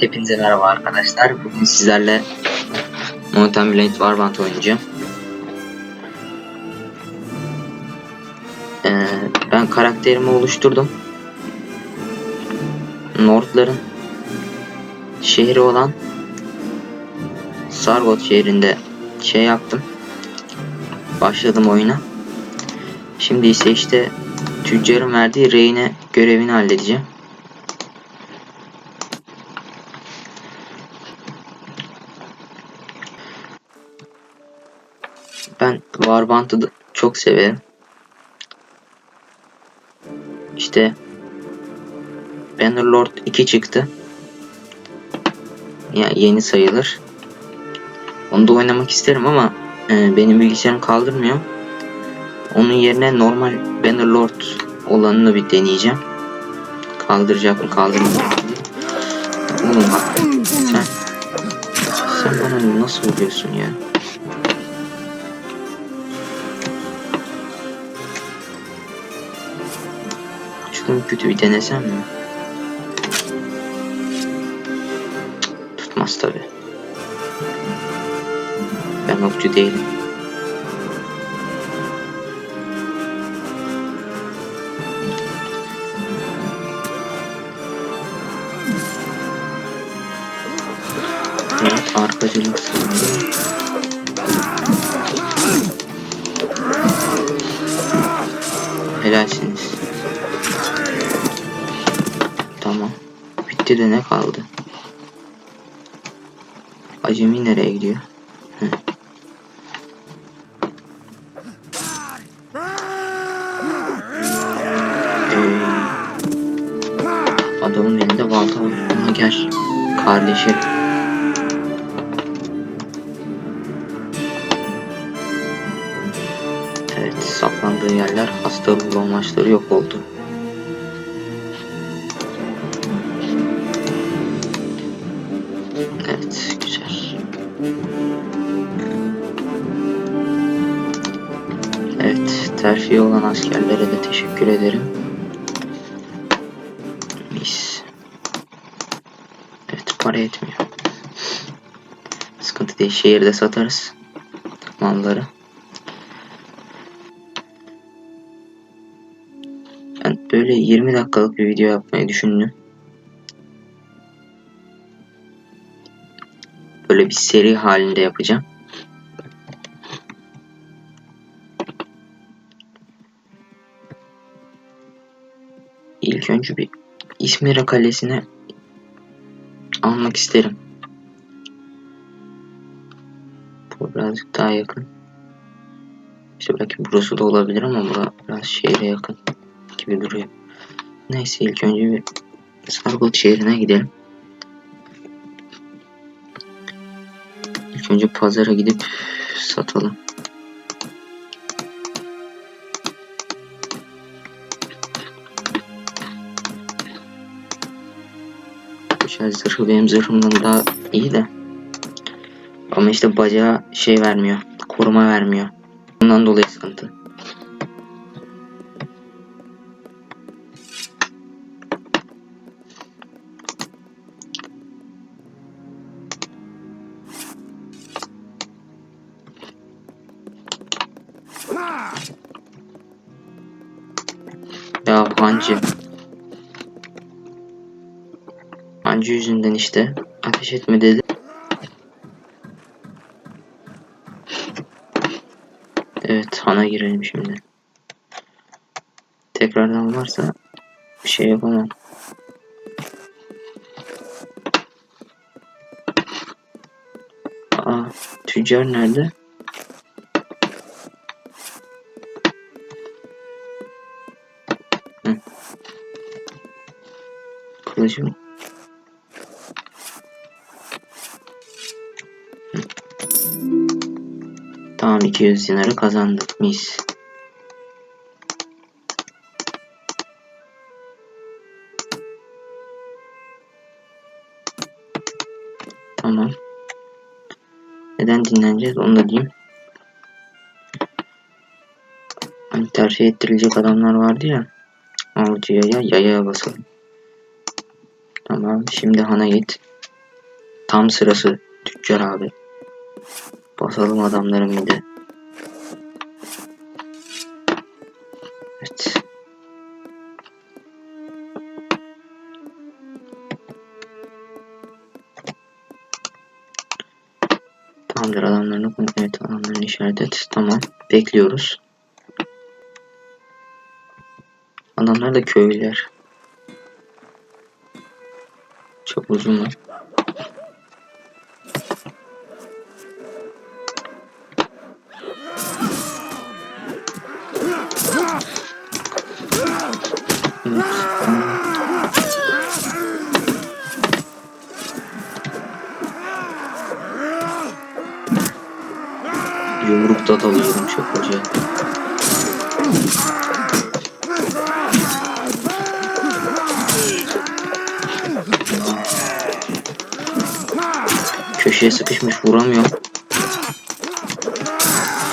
Hepinize merhaba arkadaşlar. Bugün sizlerle Mountain Blade Warband oynayacağım. Ee, ben karakterimi oluşturdum. Nordların şehri olan Sargot şehrinde şey yaptım. Başladım oyuna. Şimdi ise işte tüccarın verdiği rehine görevini halledeceğim. Ben Warband'ı da çok severim. İşte Bannerlord 2 çıktı. Ya yeni sayılır. Onu da oynamak isterim ama e, benim bilgisayarım kaldırmıyor. Onun yerine normal Bannerlord olanını bir deneyeceğim. Kaldıracak mı kaldırmayacak mı? Oğlum bak sen sen bana nasıl vuruyorsun ya? Şunu kötü bir denesem mi? Tutmaz tabi. Ben okçu değilim. Evet, arkacılık sanırım. Helalsiniz. Bitti de ne kaldı? Acemi nereye gidiyor? Ee, adamın elinde balta var. Ama gel. Kardeşim. Evet, saklandığı yerler hasta ruhlu amaçları yok oldu. Terfi olan askerlere de teşekkür ederim. Mis. Evet, para etmiyor. Sıkıntı değil, şehirde satarız malları. Ben böyle 20 dakikalık bir video yapmayı düşündüm. Böyle bir seri halinde yapacağım. İlk önce bir İzmir Kalesi'ne almak isterim. Bu birazcık daha yakın. İşte belki burası da olabilir ama bura biraz şehre yakın gibi duruyor. Neyse ilk önce bir Sargot şehrine gidelim. İlk önce pazara gidip satalım. Şöyle zırhı benim zırhımdan daha iyi de. Ama işte bacağı şey vermiyor. Koruma vermiyor. Bundan dolayı sıkıntı. Hancı yüzünden işte ateş etme dedi. Evet hana girelim şimdi. Tekrardan varsa bir şey yapamam. Aa tüccar nerede? Hı. Kılıcım. Tamam 200 dinarı kazandık mis. Tamam. Neden dinleneceğiz onu da diyeyim. Hani terfi ettirilecek adamlar vardı ya. Avcıya ya yayaya basalım. Tamam şimdi hana git. Tam sırası tüccar abi. Basalım adamların bir de. Evet. Tamamdır adamlarını evet adamlarını işaret et. Tamam. Bekliyoruz. Adamlar da köylüler. Çok uzun Yumrukta dalıyorum hoca. Köşeye sıkışmış vuramıyor.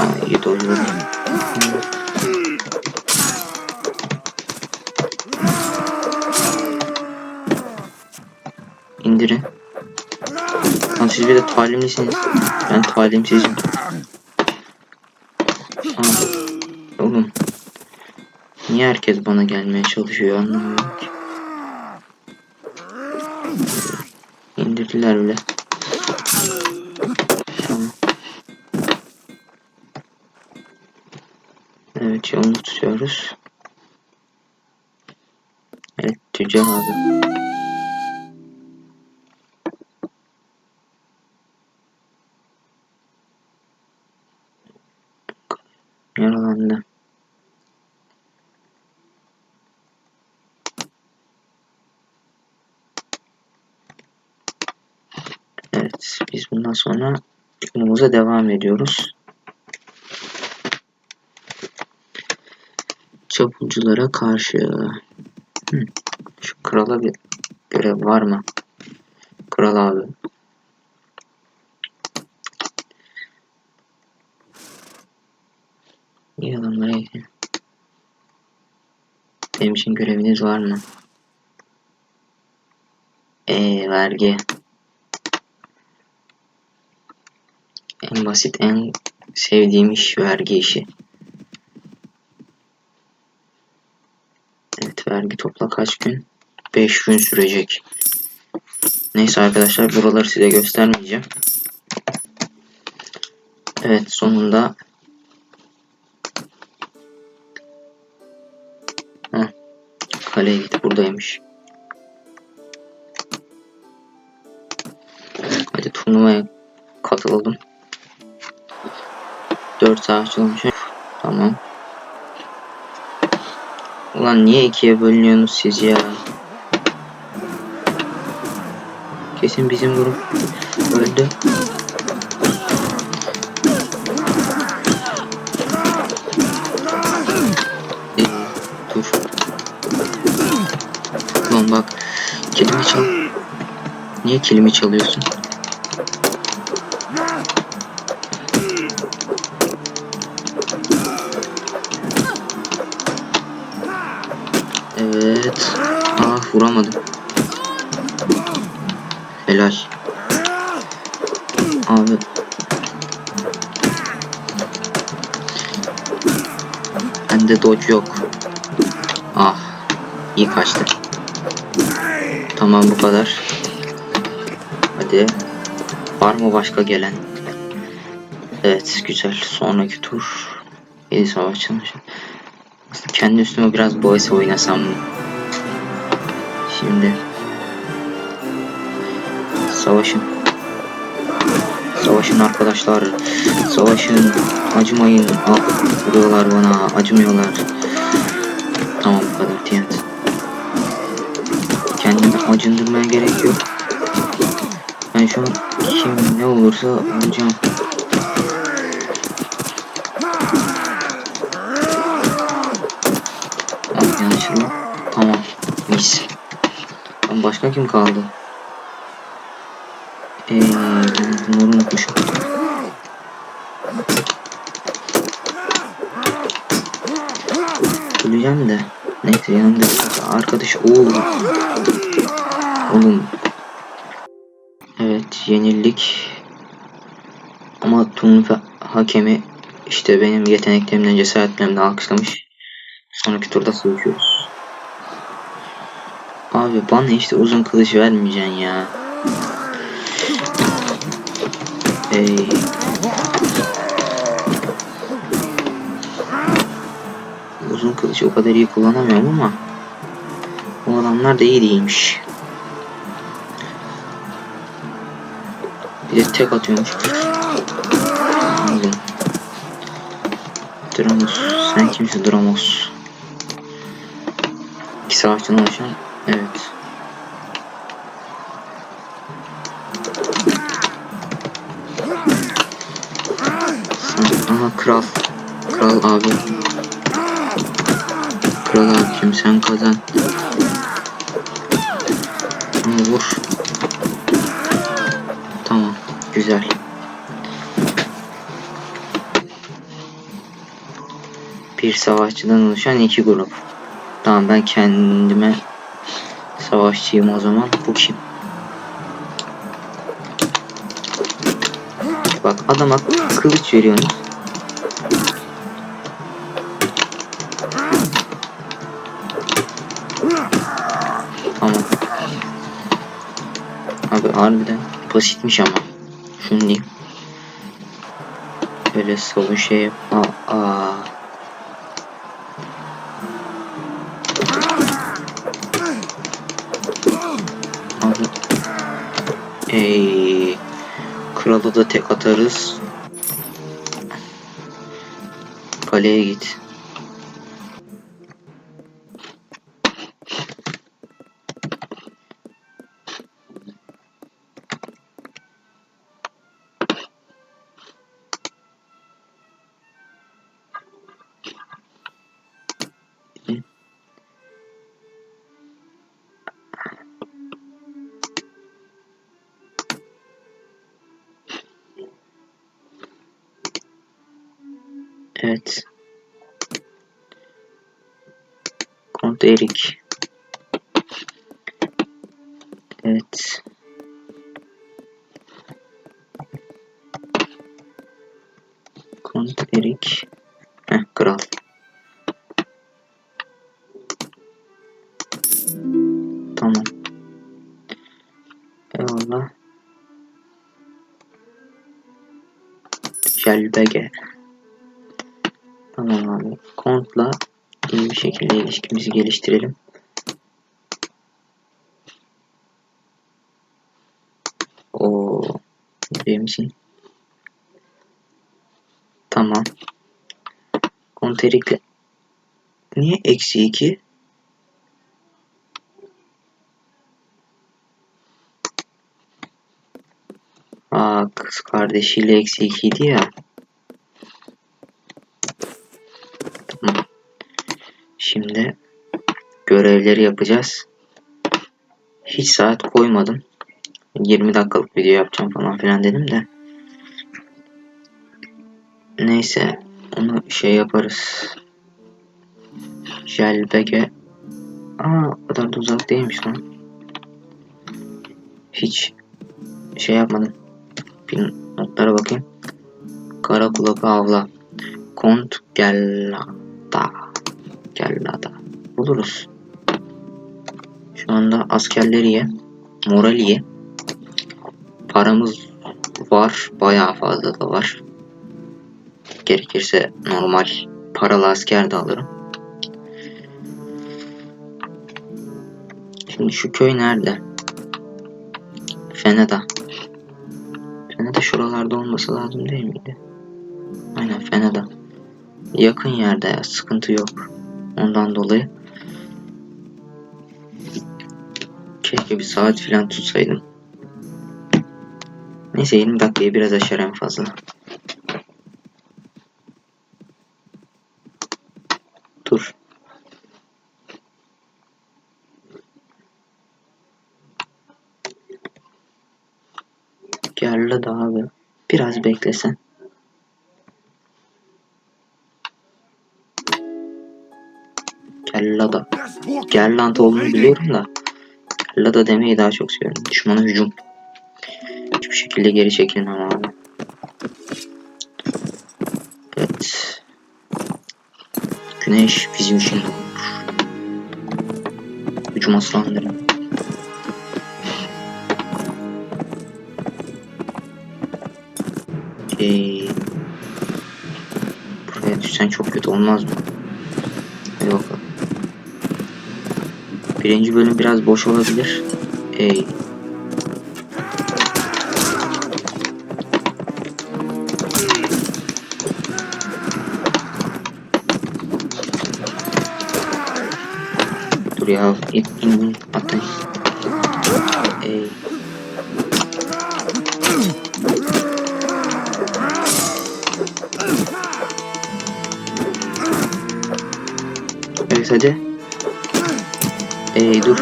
Aa, iyi dojladım. İndirin. Lan siz bir de talimlisiniz. Ben talimsizim. Bana gelmeye çalışıyor anlamıyorum ki. İndirdiler bile. Evet yolunu tutuyoruz. Evet tüccar abi. Bundan sonra yolumuza devam ediyoruz. Çapulculara karşı. Hı. Şu krala bir görev var mı? Kral abi. İyi adamlara gidelim. Benim için göreviniz var mı? Eee vergi. En basit en sevdiğim iş vergi işi. Evet vergi topla kaç gün? 5 gün sürecek. Neyse arkadaşlar buraları size göstermeyeceğim. Evet sonunda Heh, kaleye git buradaymış. Hadi turnuvaya katılalım. 4 saat açılmış. Tamam. Ulan niye ikiye bölünüyorsunuz siz ya? Kesin bizim grup öldü. Ee, bak. Kilimi çal. Niye kilimi çalıyorsun? Evet. Ah vuramadım. Helal. Abi. Bende dodge yok. Ah. iyi kaçtı. Tamam bu kadar. Hadi. Var mı başka gelen? Evet güzel. Sonraki tur. 7 savaş çalışıyor. Kendi üstüme biraz boysa oynasam mı? Şimdi savaşın. Savaşın arkadaşlar. Savaşın. Acımayın. Ah, vuruyorlar bana. Acımıyorlar. Tamam bu kadar TNT. Kendimi acındırmaya gerek yok. Ben şu an kim ne olursa olacağım. Başka kim kaldı? Eee bunları unutmuşum. Öleceğim de. Neyse yanımda arkadaş oğlum. Oğlum. Evet yenildik. Ama turnuva hakemi işte benim yeteneklerimden cesaretlerimden alkışlamış. Sonraki turda sevişiyoruz. Abi bana işte uzun kılıç vermeyeceksin ya. Ey. Uzun kılıç o kadar iyi kullanamıyorum ama o adamlar da iyi değilmiş. Bir de tek atıyormuş. Dramos. Sen kimsin Dramos? İki savaşçının oluşan. Evet. Aha kral. Kral abi. Kral abicim sen kazan. Ama vur. Tamam. Güzel. Bir savaşçıdan oluşan iki grup. Tamam ben kendime savaşçıyım o zaman. Bu kim? Bak adama kılıç veriyorsunuz. Tamam. Abi harbiden basitmiş ama. Şunu diyeyim. Böyle solu şey yap. Aa, aa. Ey. Kralı da tek atarız. Kaleye git. Evet. Kont Erik. Evet. Kont Erik. Heh, kral. Tamam. Eyvallah. Jelbege. Şekilde ilişkimizi geliştirelim. O misin? Tamam. Konterikle Niye eksi 2? Aa kız kardeşiyle eksi 2 idi ya. Tamam. Şimdi görevleri yapacağız. Hiç saat koymadım. 20 dakikalık video yapacağım falan filan dedim de. Neyse onu şey yaparız. Jelbege. Aa o kadar da uzak değilmiş lan. Hiç şey yapmadım. Bir notlara bakayım. Kara kulak avla. Kont Gellada. Gellada. Buluruz. Şu anda askerleriye, moraliye paramız var. Bayağı fazla da var. Gerekirse normal paralı asker de alırım. Şimdi şu köy nerede? Feneda. Feneda şuralarda olması lazım değil miydi? Aynen Feneda. Yakın yerde ya sıkıntı yok. Ondan dolayı keşke bir saat falan tutsaydım. Neyse 20 dakikayı biraz aşar en fazla. Dur. Geldi da abi. Biraz beklesen. Kellada. Gerlant olduğunu biliyorum da Kellada demeyi daha çok seviyorum. Düşmana hücum. Hiçbir şekilde geri çekilmem abi. Evet. Güneş bizim için doğmuş. Hücum aslanları. Ee, buraya düşsen çok kötü olmaz mı? Bakalım. Birinci bölüm biraz boş olabilir. Ey. Dur ya. İn, in. Atlayın. Ey. Evet hadi. Ey dur.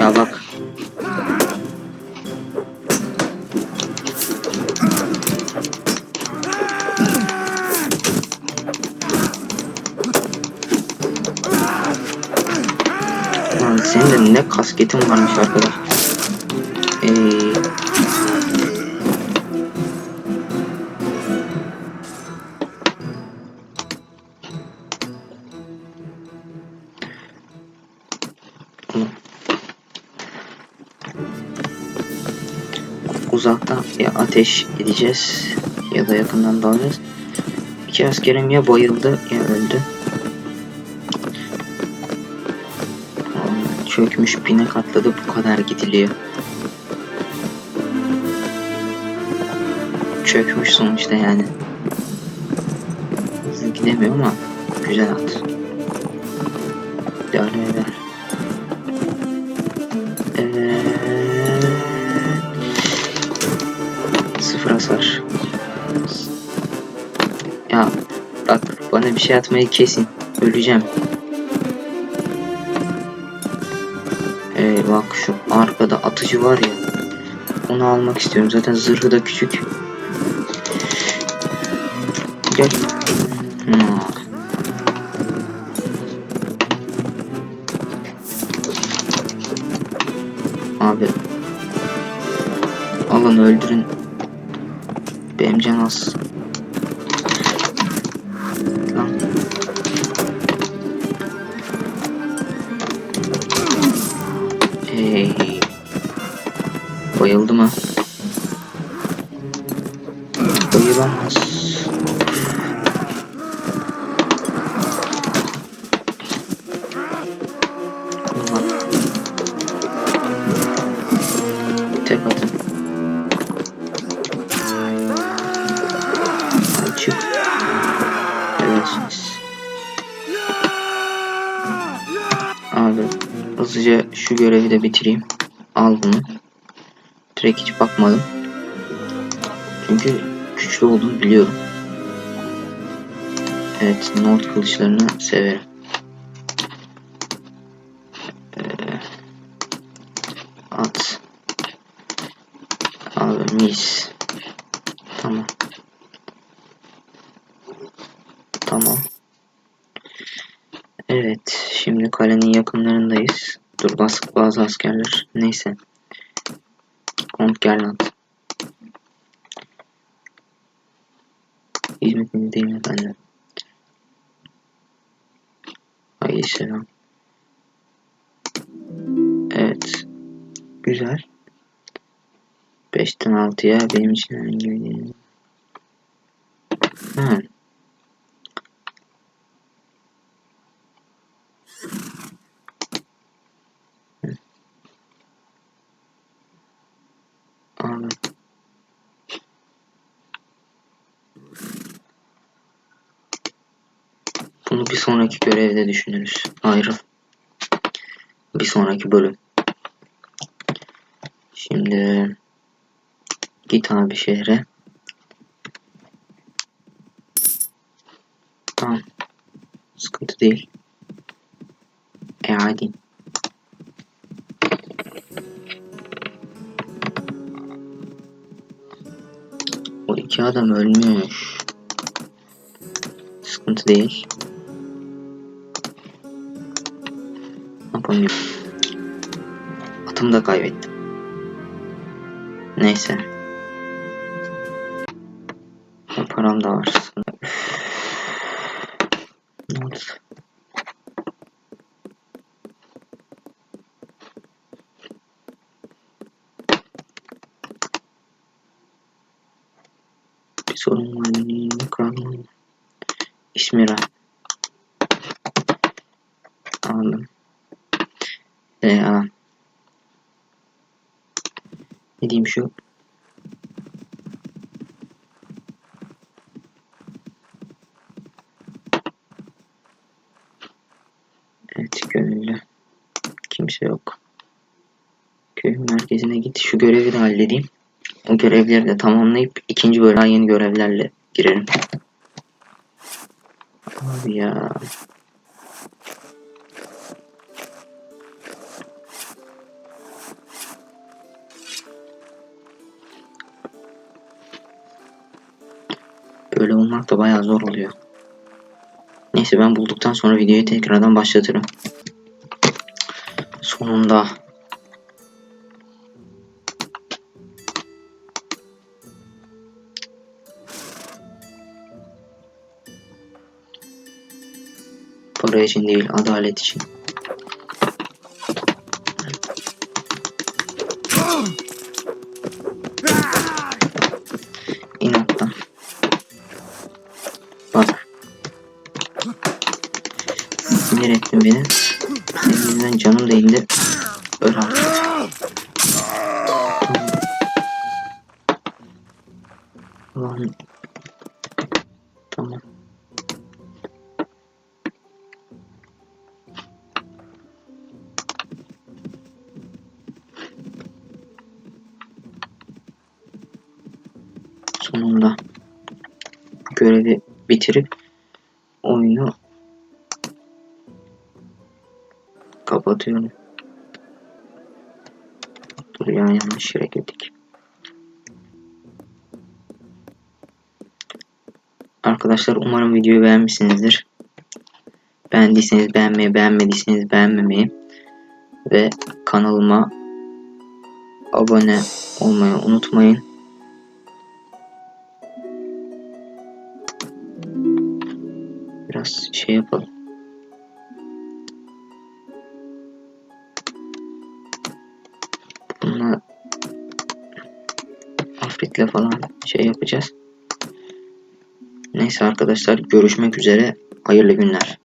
Ya bak. Lan senin de ne kasketin varmış arkadaş. Ey. Ateş edeceğiz ya da yakından dalacağız. İki askerim ya bayıldı ya öldü. Aa, Çökmüş pinek atladı bu kadar gidiliyor. Çökmüş sonuçta yani. Hızlı gidemiyor ama güzel at. İdare eder. Bir şey atmayı kesin. Öleceğim. Ee, bak şu arkada atıcı var ya. Onu almak istiyorum. Zaten zırhı da küçük. Gel. Hmm. Abi. Alın öldürün. Benim can az. Bayıldı mı? Bayılamaz. Tek atın. Açık. Hızlıca şu görevi de bitireyim. Al bunu. Direkt hiç bakmadım. Çünkü güçlü olduğunu biliyorum. Evet, Nord kılıçlarını severim. Ee, at. Abi mis. Tamam. Tamam. Evet, şimdi kalenin yakınlarındayız. Dur basık bazı askerler. Neyse. Kont Gerland. Hizmetinde değil mi efendim? Hayır selam. Evet. Güzel. 5'ten 6'ya benim için bir... Ha. Anladım. Bunu bir sonraki görevde düşünürüz. Ayrıl. Bir sonraki bölüm. Şimdi git abi şehre. Tamam. Sıkıntı değil. E hadi. Adam ölmüş. Sıkıntı değil. Ne yapalım? Hayatımı da kaybettim. Neyse. Ya param da var. Ne oldu? Kralım. İsmira. Aldım. Ee, alan. Ne diyeyim şu? Evet gönüllü. Kimse yok. Köy merkezine git. Şu görevi de halledeyim. O görevleri de tamamlayıp ikinci bölüme yeni görevlerle girerim. Abi ya. Böyle olmak da bayağı zor oluyor. Neyse ben bulduktan sonra videoyu tekrardan başlatırım. Sonunda. İçin değil, adalet için. İn attan. Bak. Sinir ettin beni. Senin yüzünden canım da indi. Öl artık. Ulan. Bitirip oyunu kapatıyorum. Dur ya yanlış yere girdik. Arkadaşlar umarım videoyu beğenmişsinizdir. Beğendiyseniz beğenmeyi, beğenmediyseniz beğenmemeyi ve kanalıma abone olmayı unutmayın. Şey yapalım. Bununla Afrit'le falan şey yapacağız. Neyse arkadaşlar görüşmek üzere. Hayırlı günler.